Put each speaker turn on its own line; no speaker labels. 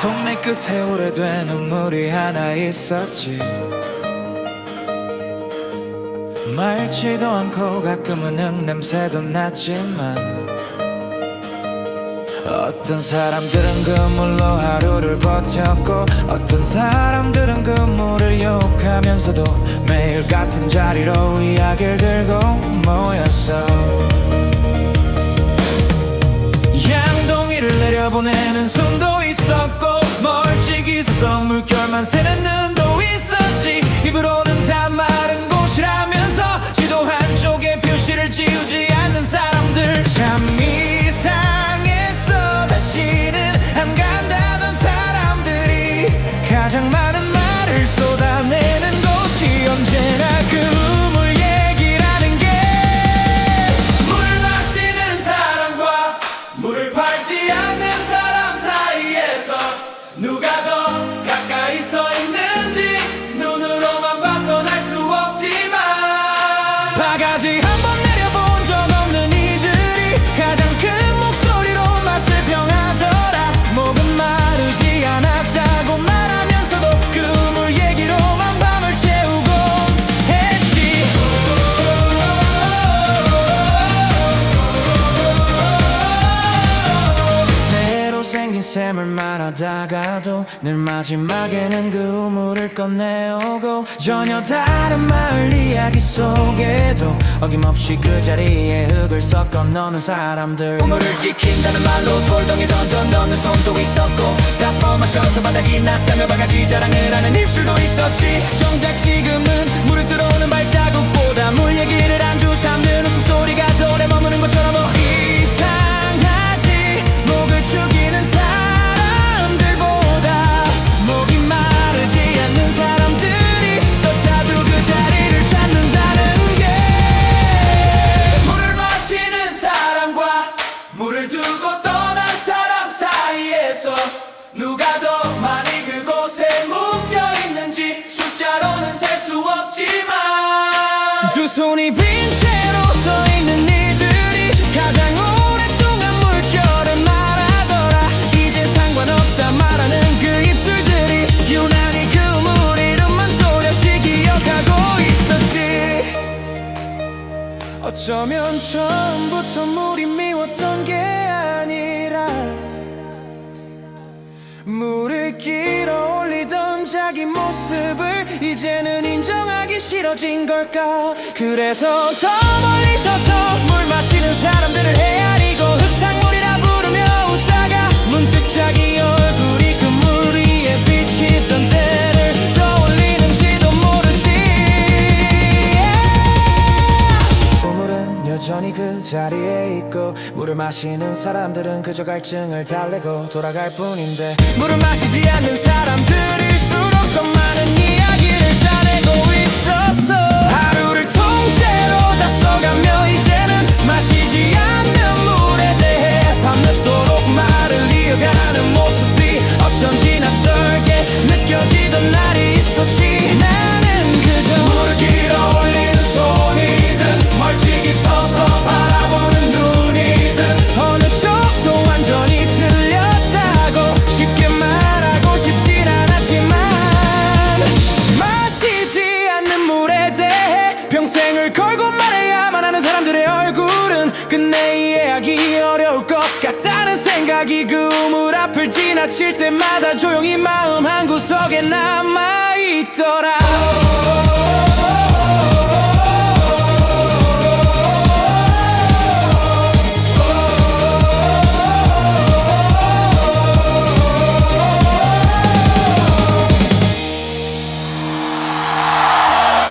동네 끝에 오래된 우물이 하나 있었지. 맑지도 않고 가끔은 흙냄새도 났지만 어떤 사람들은 그 물로 하루를 버텼고 어떤 사람들은 그 물을 욕하면서도 매일 같은 자리로 이야기를 들고 모였어 물결만 새는 눈도 있었지. 입으로는 다 마른 곳이라면서 지도 한쪽에 표시를 지우지 않는 사람들. 참 이상했어. 다시는 안 간다던 사람들이 가장 많은 말을 쏟아내는 곳이 언제나 그 바가지 샘을 말하다가도 늘 마지막에는 그 우물을 꺼내오고 전혀 다른 마을 이야기 속에도 어김없이 그 자리에 흙을 섞어 넣는 사람들.
우물을 지킨다는 말로 돌덩이 던져 넣는 손도 있었고 다 퍼마셔서 바닥이 났다며 바가지 자랑을 하는 입술도 있었지. 정작
누가 더 많이 그곳에 묶여 있는지 숫자로는 셀 수 없지만 두 손이 빈 채로 서 있는 이들이 가장 오랫동안 물결을 말하더라. 이제 상관없다 말하는 그 입술들이 유난히 그물 이름만 또렷이 기억하고 있었지. 어쩌면 처음부터 물이 물을 끌어올리던 자기 모습을 이제는 인정하기 싫어진 걸까? 그래서 더 멀리 서서 물 마시는 사람들을 헤아리고 흙탕 자리에 있고 물을 마시는 사람들은 그저 갈증을 달래고 돌아갈 뿐인데 물을 마시지 않는 사람들일수록 더 이해하기 어려울 것 같다는 생각이 그 우물 앞을 지나칠 때마다 조용히 마음 한 구석에 남아있더라